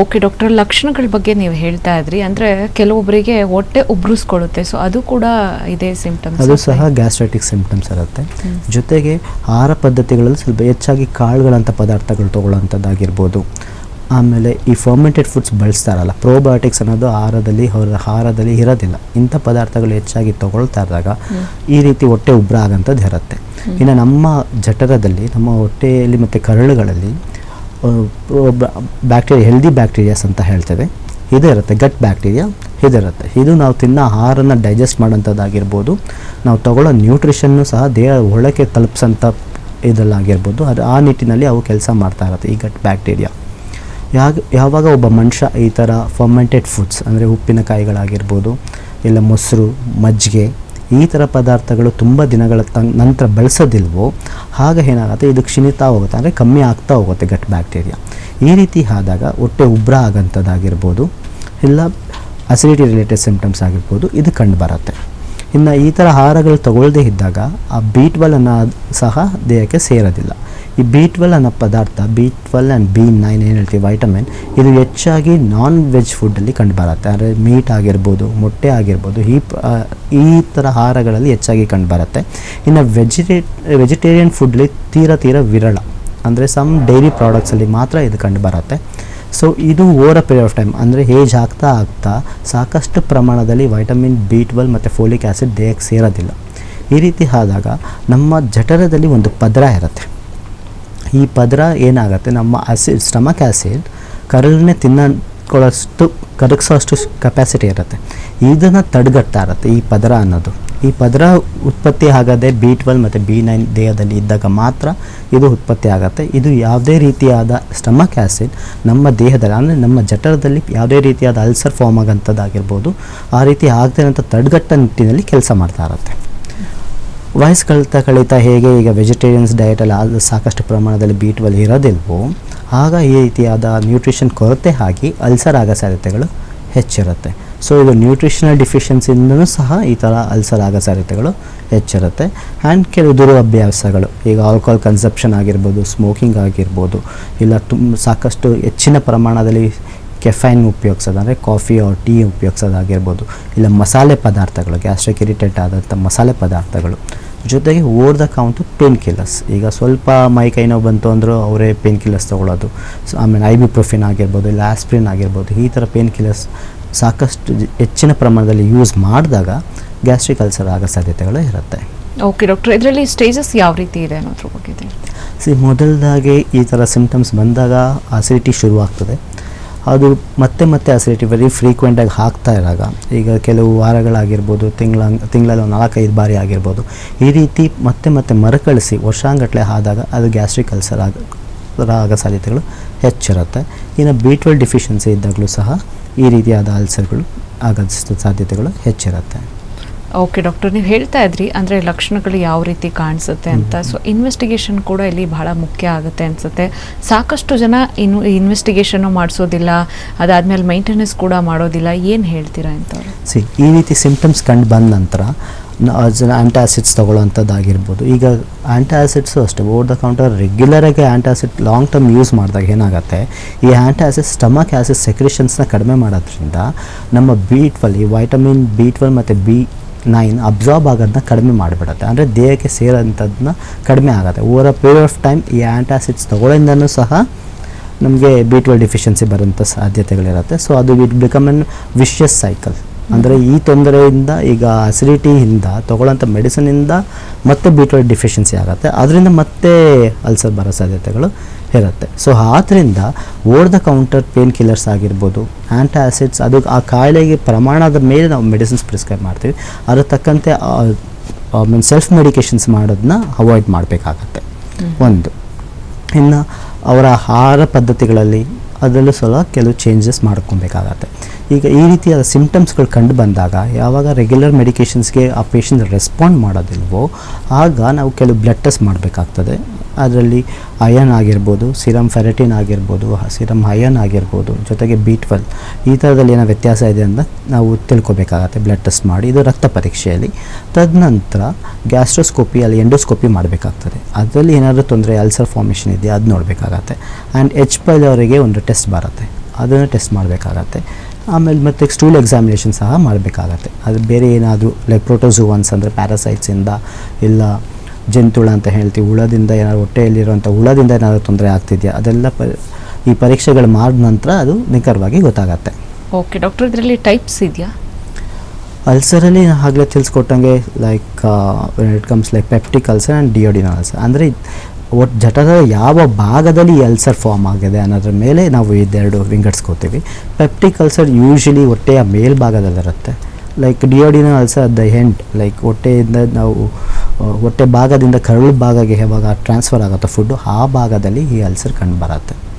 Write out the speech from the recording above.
Okay doctor ಲಕ್ಷಣಗಳ ಬಗ್ಗೆ ನೀವು ಹೇಳ್ತಾ ಇದ್ರಿ. ಅಂದ್ರೆ ಕೆಲವೊಬ್ಬರಿಗೆ ಹೊಟ್ಟೆ ಉಬ್ರಿಸ್ಕೊಳ್ಳುತ್ತೆ. ಸೊ ಅದು ಕೂಡ ಇದೇ ಸಿಂಪ್ಟಮ್ಸ್ ಅದು ಸಹ ಗ್ಯಾಸ್ಟ್ರೈಟಿಕ್ ಸಿಂಪ್ಟಮ್ಸ್ ಇರುತ್ತೆ. ಜೊತೆಗೆ ಆಹಾರ ಪದ್ಧತಿಗಳಲ್ಲಿ ಸ್ವಲ್ಪ ಹೆಚ್ಚಾಗಿ ಕಾಳುಗಳಂಥ ಪದಾರ್ಥಗಳು ತಗೊಳ್ಳೋಂಥದ್ದಾಗಿರ್ಬೋದು ಆಮೇಲೆ ಈ ಫರ್ಮೆಂಟೆಡ್ ಫುಡ್ಸ್ ಬಳಸ್ತಾರಲ್ಲ ಪ್ರೋಬಯೋಟಿಕ್ಸ್ ಅನ್ನೋದು ಆಹಾರದಲ್ಲಿ ಹೊರ ಆಹಾರದಲ್ಲಿ ಇರೋದಿಲ್ಲ. ಇಂಥ ಪದಾರ್ಥಗಳು ಹೆಚ್ಚಾಗಿ ತಗೊಳ್ತಾ ಇದ್ದಾಗ ಈ ರೀತಿ ಹೊಟ್ಟೆ ಉಬ್ರ ಆಗಂಥದ್ದು ಇರುತ್ತೆ ಇನ್ನು ನಮ್ಮ ಜಠರದಲ್ಲಿ ನಮ್ಮ ಹೊಟ್ಟೆಯಲ್ಲಿ ಮತ್ತು ಕರಳುಗಳಲ್ಲಿ ಬ್ಯಾಕ್ಟೀರಿಯಾ ಹೆಲ್ದಿ ಬ್ಯಾಕ್ಟೀರಿಯಾಸ್ ಅಂತ ಹೇಳ್ತೇವೆ. ಇದೇ ಇರುತ್ತೆ ಗಟ್ ಬ್ಯಾಕ್ಟೀರಿಯಾ ಇದಿರುತ್ತೆ ಇದು ನಾವು ತಿನ್ನೋ ಆಹಾರನ ಡೈಜೆಸ್ಟ್ ಮಾಡೋಂಥದ್ದಾಗಿರ್ಬೋದು ನಾವು ತಗೊಳ್ಳೋ ನ್ಯೂಟ್ರಿಷನ್ನು ಸಹ ದೇಹ ಒಳಕ್ಕೆ ತಲುಪಿಸೋಂಥ ಇದರಲ್ಲಾಗಿರ್ಬೋದು. ಅದು ಆ ನಿಟ್ಟಿನಲ್ಲಿ ಅವು ಕೆಲಸ ಮಾಡ್ತಾ ಇರುತ್ತೆ ಈ ಗಟ್ ಬ್ಯಾಕ್ಟೀರಿಯಾ ಯಾಗ, ಯಾವಾಗ ಒಬ್ಬ ಮನುಷ್ಯ ಈ ಥರ ಫರ್ಮೆಂಟೆಡ್ ಫುಡ್ಸ್ ಅಂದರೆ ಉಪ್ಪಿನಕಾಯಿಗಳಾಗಿರ್ಬೋದು, ಇಲ್ಲ ಮೊಸರು, ಮಜ್ಜಿಗೆ ಈ ಥರ ಪದಾರ್ಥಗಳು ತುಂಬ ದಿನಗಳ ನಂತರ ಬಳಸೋದಿಲ್ವೋ ಆಗ ಏನಾಗುತ್ತೆ? ಇದು ಕ್ಷೀಣಿತಾ ಹೋಗುತ್ತೆ. ಅಂದರೆ ಕಮ್ಮಿ ಆಗ್ತಾ ಹೋಗುತ್ತೆ ಗಟ್ ಬ್ಯಾಕ್ಟೀರಿಯಾ. ಈ ರೀತಿ ಆದಾಗ ಹೊಟ್ಟೆ ಉಬ್ರ ಆಗೋಂಥದ್ದಾಗಿರ್ಬೋದು ಇಲ್ಲ ಅಸಿಡಿಟಿ ರಿಲೇಟೆಡ್ ಸಿಂಪ್ಟಮ್ಸ್ ಆಗಿರ್ಬೋದು, ಇದು ಕಂಡು ಬರುತ್ತೆ. ಇನ್ನು ಈ ಥರ ಆಹಾರಗಳು ತಗೊಳ್ಳದೇ ಇದ್ದಾಗ ಆ ಬೀಟ್ ಬಲ್ ಅನ್ನೋ ಸಹ ದೇಹಕ್ಕೆ ಸೇರೋದಿಲ್ಲ. ಈ ಬಿ ಟ್ವೆಲ್ ಅನ್ನೋ ಪದಾರ್ಥ B twelve and B nine ಏನು ಹೇಳ್ತೀವಿ ವೈಟಮಿನ್ ಇದು ಹೆಚ್ಚಾಗಿ ನಾನ್ ವೆಜ್ ಫುಡ್ಡಲ್ಲಿ ಕಂಡುಬರುತ್ತೆ ಅಂದರೆ ಮೀಟ್ ಆಗಿರ್ಬೋದು, ಮೊಟ್ಟೆ ಆಗಿರ್ಬೋದು, ಈ ಈ ಥರ ಆಹಾರಗಳಲ್ಲಿ ಹೆಚ್ಚಾಗಿ ಕಂಡುಬರುತ್ತೆ ಇನ್ನು ವೆಜಿಟೇ ವೆಜಿಟೇರಿಯನ್ ಫುಡ್ಲಿ ತೀರಾ ತೀರಾ ವಿರಳ. ಅಂದರೆ ಸಮ್ ಡೈರಿ ಪ್ರಾಡಕ್ಟ್ಸಲ್ಲಿ ಮಾತ್ರ ಇದು ಕಂಡುಬರುತ್ತೆ ಸೊ ಇದು over a period of time ಅಂದರೆ ಏಜ್ ಆಗ್ತಾ ಆಗ್ತಾ ಸಾಕಷ್ಟು ಪ್ರಮಾಣದಲ್ಲಿ ವೈಟಮಿನ್ ಬಿ ಟ್ವೆಲ್ ಮತ್ತು ಫೋಲಿಕ್ ಆ್ಯಸಿಡ್ ದೇಹಕ್ಕೆ ಸೇರೋದಿಲ್ಲ. ಈ ರೀತಿ ಆದಾಗ ನಮ್ಮ ಜಠರದಲ್ಲಿ ಒಂದು ಪದರ ಇರುತ್ತೆ. ಈ ಪದರ ಏನಾಗುತ್ತೆ? ನಮ್ಮ ಆಸಿಡ್ ಸ್ಟಮಕ್ ಆ್ಯಸಿಡ್ ಕರಳನ್ನೇ ತಿನ್ನಕೊಳ್ಳೋಷ್ಟು ಕರಗಿಸೋಷ್ಟು ಕೆಪ್ಯಾಸಿಟಿ ಇರುತ್ತೆ. ಇದನ್ನು ತಡೆಗಟ್ತಾ ಇರುತ್ತೆ ಈ ಪದರ ಅನ್ನೋದು. ಈ ಪದರ ಉತ್ಪತ್ತಿ ಆಗದೆ ಬಿ ಟ್ವೆಲ್ ಮತ್ತು ಬಿ ನೈನ್ ದೇಹದಲ್ಲಿ ಇದ್ದಾಗ ಮಾತ್ರ ಇದು ಉತ್ಪತ್ತಿ ಆಗುತ್ತೆ. ಇದು ಯಾವುದೇ ರೀತಿಯಾದ ಸ್ಟಮಕ್ ಆ್ಯಸಿಡ್ ನಮ್ಮ ದೇಹದಲ್ಲಿ, ಅಂದರೆ ನಮ್ಮ ಜಠರದಲ್ಲಿ ಯಾವುದೇ ರೀತಿಯಾದ ಅಲ್ಸರ್ ಫಾರ್ಮ್ ಆಗೋಂಥದ್ದಾಗಿರ್ಬೋದು, ಆ ರೀತಿ ಆಗದೆ ಅಂತ ತಡೆಗಟ್ಟ ನಿಟ್ಟಿನಲ್ಲಿ ಕೆಲಸ ಮಾಡ್ತಾ ಇರುತ್ತೆ. ವಯಸ್ಸು ಕಳಿತಾ ಕಳೀತಾ ಹೇಗೆ? ಈಗ ವೆಜಿಟೇರಿಯನ್ಸ್ ಡಯಟಲ್ಲಿ ಸಾಕಷ್ಟು ಪ್ರಮಾಣದಲ್ಲಿ ಬಿ ಟ್ವೆಲ್ ಇರೋದಿಲ್ವೋ, ಆಗ ಈ ರೀತಿಯಾದ ನ್ಯೂಟ್ರಿಷನ್ ಕೊರತೆ ಆಗಿ ಅಲ್ಸರ್ ಆಗೋ ಸಾಧ್ಯತೆಗಳು ಹೆಚ್ಚಿರುತ್ತೆ. ಸೊ ಇದು ನ್ಯೂಟ್ರಿಷನಲ್ ಡಿಫಿಷಿಯನ್ಸಿಯಿಂದನೂ ಸಹ ಈ ಥರ ಅಲ್ಸರ್ ಆಗೋ ಸಾಧ್ಯತೆಗಳು ಹೆಚ್ಚಿರುತ್ತೆ. ಆ್ಯಂಡ್ ಕೆಲವು ದುರಭ್ಯಾಸಗಳು ಈಗ ಆಲ್ಕೋಹಾಲ್ ಕನ್ಸಪ್ಷನ್ ಆಗಿರ್ಬೋದು ಸ್ಮೋಕಿಂಗ್ ಆಗಿರ್ಬೋದು, ಇಲ್ಲ ತುಂಬ ಸಾಕಷ್ಟು ಹೆಚ್ಚಿನ ಪ್ರಮಾಣದಲ್ಲಿ ಕೆಫೈನ್ ಉಪಯೋಗಿಸೋದು ಅಂದರೆ ಕಾಫಿ ಆರ್ ಟೀ ಉಪಯೋಗಿಸೋದಾಗಿರ್ಬೋದು ಇಲ್ಲ ಮಸಾಲೆ ಪದಾರ್ಥಗಳು ಗ್ಯಾಸ್ಟ್ರಿಕ್ ಇರಿಟೇಟ್ ಆದಂಥ ಮಸಾಲೆ ಪದಾರ್ಥಗಳು. ಜೊತೆಗೆ over the count pain killers ಈಗ ಸ್ವಲ್ಪ ಮೈ ಕೈ ನೋವು ಬಂತು ಅಂದರೂ ಅವರೇ ಪೇನ್ ಕಿಲ್ಲರ್ಸ್ ತೊಗೊಳ್ಳೋದು ಸೊ ಆಮೇಲೆ ಐಬಿಪ್ರೊಫಿನ್ ಆಗಿರ್ಬೋದು ಇಲ್ಲ ಆಸ್ಪ್ರಿನ್ ಆಗಿರ್ಬೋದು ಈ ಥರ ಪೇನ್ ಕಿಲ್ಲರ್ಸ್ ಸಾಕಷ್ಟು ಹೆಚ್ಚಿನ ಪ್ರಮಾಣದಲ್ಲಿ ಯೂಸ್ ಮಾಡಿದಾಗ ಗ್ಯಾಸ್ಟ್ರಿಕ್ ಅಲ್ಸರ್ ಆಗೋ ಸಾಧ್ಯತೆಗಳು ಇರುತ್ತೆ. ಓಕೆ ಡಾಕ್ಟರ್ ಇದರಲ್ಲಿ ಸ್ಟೇಜಸ್ ಯಾವ ರೀತಿ ಇದೆ ಅನ್ನೋದ್ರ ಬಗ್ಗೆ ಸಿ ಮೊದಲದಾಗಿ ಈ ಥರ ಸಿಂಪ್ಟಮ್ಸ್ ಬಂದಾಗ ಅಸಿಡಿಟಿ ಶುರುವಾಗ್ತದೆ. ಅದು ಮತ್ತೆ ಮತ್ತೆ ಆಸಿಡಿಟಿ ವೆರಿ ಫ್ರೀಕ್ವೆಂಟಾಗಿ ಹಾಕ್ತಾ ಇರಾಗ ಈಗ ಕೆಲವು ವಾರಗಳಾಗಿರ್ಬೋದು, ತಿಂಗಳ, ತಿಂಗಳಲ್ಲಿ ಒಂದು ನಾಲ್ಕೈದು ಬಾರಿ ಆಗಿರ್ಬೋದು, ಈ ರೀತಿ ಮತ್ತೆ ಮತ್ತೆ ಮರುಕಳಿಸಿ ವರ್ಷಾಂಗಟ್ಲೆ ಆದಾಗ ಅದು ಗ್ಯಾಸ್ಟ್ರಿಕ್ ಅಲ್ಸರ್ ಆಗ ಆಗೋ ಸಾಧ್ಯತೆಗಳು ಹೆಚ್ಚಿರುತ್ತೆ. ಇನ್ನು ಬಿ ಟ್ವೆಲ್ ಡಿಫಿಷಿಯನ್ಸಿ ಇದ್ದಾಗಲೂ ಸಹ ಈ ರೀತಿಯಾದ ಅಲ್ಸರ್ಗಳು ಆಗೋ ಸಾಧ್ಯತೆಗಳು ಹೆಚ್ಚಿರುತ್ತೆ. ಓಕೆ ಡಾಕ್ಟರ್ ನೀವು ಹೇಳ್ತಾ ಇದ್ರಿ, ಅಂದರೆ ಲಕ್ಷಣಗಳು ಯಾವ ರೀತಿ ಕಾಣಿಸುತ್ತೆ ಅಂತ. ಸೊ ಇನ್ವೆಸ್ಟಿಗೇಷನ್ ಕೂಡ ಇಲ್ಲಿ ಬಹಳ ಮುಖ್ಯ ಆಗುತ್ತೆ ಅನಿಸುತ್ತೆ. ಸಾಕಷ್ಟು ಜನ ಇನ್ ಇನ್ವೆಸ್ಟಿಗೇಷನ್ನು ಮಾಡಿಸೋದಿಲ್ಲ, ಅದಾದಮೇಲೆ ಮೈಂಟೆನೆನ್ಸ್ ಕೂಡ ಮಾಡೋದಿಲ್ಲ. ಏನು ಹೇಳ್ತೀರಾ ಅಂತ ಸಿ ಈ ರೀತಿ ಸಿಂಪ್ಟಮ್ಸ್ ಕಂಡು ಬಂದ ನಂತರ ಆ್ಯಂಟಾಸಿಡ್ಸ್ ತೊಗೊಳ್ಳೋಂಥದ್ದಾಗಿರ್ಬೋದು ಈಗ ಆ್ಯಂಟಾಸಿಡ್ಸು ಅಷ್ಟೇ ಓವರ್ ದ ಕೌಂಟರ್ ರೆಗ್ಯುಲರಾಗಿ ಆ್ಯಂಟಾಸಿಡ್ ಲಾಂಗ್ ಟರ್ಮ್ ಯೂಸ್ ಮಾಡಿದಾಗ ಏನಾಗುತ್ತೆ, ಈ ಆ್ಯಂಟಾಸಿಡ್ ಸ್ಟಮಕ್ ಆ್ಯಸಿಡ್ ಸೆಕ್ರೇಷನ್ಸ್ನ ಕಡಿಮೆ ಮಾಡೋದ್ರಿಂದ, ನಮ್ಮ ಬಿ ಟ್ವೆಲ್ ಈ ವೈಟಮಿನ್ ಬಿ ಟ್ವೆಲ್ ಮತ್ತು ಬಿ ನೈನ್ ಅಬ್ಸಾರ್ಬ್ ಆಗೋದನ್ನ ಕಡಿಮೆ ಮಾಡಿಬಿಡುತ್ತೆ. ಅಂದರೆ ದೇಹಕ್ಕೆ ಸೇರೋಂಥದ್ದನ್ನ ಕಡಿಮೆ ಆಗುತ್ತೆ. Over a period of time ಈ ಆ್ಯಂಟಾಸಿಡ್ಸ್ ತೊಗೊಳ್ಳೋದ್ರಿಂದನೂ ಸಹ ನಮಗೆ ಬಿ ಟ್ವೆಲ್ ಡಿಫಿಷಿಯನ್ಸಿ ಬರುವಂಥ ಸಾಧ್ಯತೆಗಳಿರುತ್ತೆ. ಸೊ ಅದು it become an vicious cycle ಅಂದರೆ ಈ ತೊಂದರೆಯಿಂದ ಈಗ ಅಸಿಡಿಟಿಯಿಂದ ತೊಗೊಳ್ಳೋಂಥ ಮೆಡಿಸಿನಿಂದ ಮತ್ತೆ ಬಿ ಟ್ವೆಲ್ ಡಿಫಿಷಿಯನ್ಸಿ ಆಗುತ್ತೆ. ಅದರಿಂದ ಮತ್ತೆ ಅಲ್ಸರ್ ಬರೋ ಸಾಧ್ಯತೆಗಳು ಇರುತ್ತೆ. ಸೊ ಆದ್ದರಿಂದ over the counter pain killers ಆಗಿರ್ಬೋದು ಆ್ಯಂಟಾಸಿಡ್ಸ್ ಅದು ಆ ಕಾಯಿಲೆಗೆ ಪ್ರಮಾಣದ ಮೇಲೆ ನಾವು ಮೆಡಿಸಿನ್ಸ್ ಪ್ರಿಸ್ಕ್ರೈಬ್ ಮಾಡ್ತೀವಿ. ಅದರ ತಕ್ಕಂತೆ ಮೀನ್ ಸೆಲ್ಫ್ ಮೆಡಿಕೇಷನ್ಸ್ ಮಾಡೋದನ್ನ ಅವಾಯ್ಡ್ ಮಾಡಬೇಕಾಗತ್ತೆ. ಒಂದು. ಇನ್ನು ಅವರ ಆಹಾರ ಪದ್ಧತಿಗಳಲ್ಲಿ ಅದರಲ್ಲೂ ಸ್ವಲ್ಪ ಕೆಲವು ಚೇಂಜಸ್ ಮಾಡ್ಕೊಬೇಕಾಗತ್ತೆ. ಈಗ ಈ ರೀತಿಯಾದ ಸಿಂಪ್ಟಮ್ಸ್ಗಳು ಕಂಡು ಬಂದಾಗ ಯಾವಾಗ ರೆಗ್ಯುಲರ್ ಮೆಡಿಕೇಷನ್ಸ್ಗೆ ಆ ಪೇಷಂಟ್ ರೆಸ್ಪಾಂಡ್ ಮಾಡೋದಿಲ್ವೋ, ಆಗ ನಾವು ಕೆಲವು ಬ್ಲಡ್ ಟೆಸ್ಟ್ ಮಾಡಬೇಕಾಗ್ತದೆ. ಅದರಲ್ಲಿ ಅಯನ್ ಆಗಿರ್ಬೋದು ಸಿರಮ್ ಫೆರಟಿನ್ ಆಗಿರ್ಬೋದು ಸಿರಮ್ ಅಯನ್ ಆಗಿರ್ಬೋದು, ಜೊತೆಗೆ ಬಿ ಟ್ವೆಲ್ ಈ ಥರದಲ್ಲಿ ಏನೋ ವ್ಯತ್ಯಾಸ ಇದೆ ಅಂತ ನಾವು ತಿಳ್ಕೊಬೇಕಾಗತ್ತೆ ಬ್ಲಡ್ ಟೆಸ್ಟ್ ಮಾಡಿ. ಇದು ರಕ್ತ ಪರೀಕ್ಷೆಯಲ್ಲಿ. ತದನಂತರ ಗ್ಯಾಸ್ಟ್ರೋಸ್ಕೋಪಿ ಅಲ್ಲಿ ಎಂಡೋಸ್ಕೋಪಿ ಮಾಡಬೇಕಾಗ್ತದೆ. ಅದರಲ್ಲಿ ಏನಾದರೂ ತೊಂದರೆ, ಅಲ್ಸರ್ ಫಾರ್ಮೇಷನ್ ಇದೆಯಾ, ಅದು ನೋಡಬೇಕಾಗತ್ತೆ. ಆ್ಯಂಡ್ ಎಚ್ ಪೈಲ್ ಅವರಿಗೆ ಒಂದು ಟೆಸ್ಟ್ ಬರುತ್ತೆ. ಅದನ್ನು ಟೆಸ್ಟ್ ಮಾಡಬೇಕಾಗತ್ತೆ. ಆಮೇಲೆ ಮತ್ತು ಸ್ಟೂಲ್ ಎಕ್ಸಾಮಿನೇಷನ್ ಸಹ ಮಾಡಬೇಕಾಗತ್ತೆ. ಅದು ಬೇರೆ ಏನಾದರೂ ಲೈಕ್ ಪ್ರೋಟೋಝುವನ್ಸ್ ಅಂದರೆ ಪ್ಯಾರಾಸೈಟ್ಸಿಂದ ಇಲ್ಲ ಜಂತುಳ ಅಂತ ಹೇಳ್ತೀವಿ. ಹುಳದಿಂದ ಏನಾದ್ರು ಹೊಟ್ಟೆಯಲ್ಲಿರುವಂಥ ಹುಳದಿಂದ ಏನಾದರೂ ತೊಂದರೆ ಆಗ್ತಿದೆಯಾ? ಅದೆಲ್ಲ ಪ ಈ ಪರೀಕ್ಷೆಗಳು ಮಾಡಿದ ನಂತರ ಅದು ನಿಖರವಾಗಿ ಗೊತ್ತಾಗತ್ತೆ. ಓಕೆ ಡಾಕ್ಟರ್ ಇದರಲ್ಲಿ ಟೈಪ್ಸ್ ಇದೆಯಾ? ಅಲ್ಸರಲ್ಲಿ ಆಗಲೇ ತಿಳಿಸ್ಕೊಟ್ಟಂಗೆ like it comes like peptic ulcer and duodenal ulcer ಅಂದರೆ ಒಟ್ಟು ಜಠರದ ಯಾವ ಭಾಗದಲ್ಲಿ ಈ ಅಲ್ಸರ್ ಫಾರ್ಮ್ ಆಗಿದೆ ಅನ್ನೋದ್ರ ಮೇಲೆ ನಾವು ಇದೆರಡು ವಿಂಗಡಿಸ್ಕೋತೀವಿ. ಪೆಪ್ಟಿಕ್ ಅಲ್ಸರ್ ಯೂಶಲಿ ಹೊಟ್ಟೆಯ ಮೇಲ್ಭಾಗದಲ್ಲಿರುತ್ತೆ. Like D ಡಿನ also ulcer the end like ಹೊಟ್ಟೆಯಿಂದ ನಾವು ಹೊಟ್ಟೆ ಭಾಗದಿಂದ ಕರಳು ಭಾಗಕ್ಕೆ ಯಾವಾಗ ಟ್ರಾನ್ಸ್ಫರ್ ಆಗುತ್ತೋ ಫುಡ್ಡು ಆ ಭಾಗದಲ್ಲಿ ಈ ಅಲ್ಸರ್ ಕಂಡು ಬರುತ್ತೆ.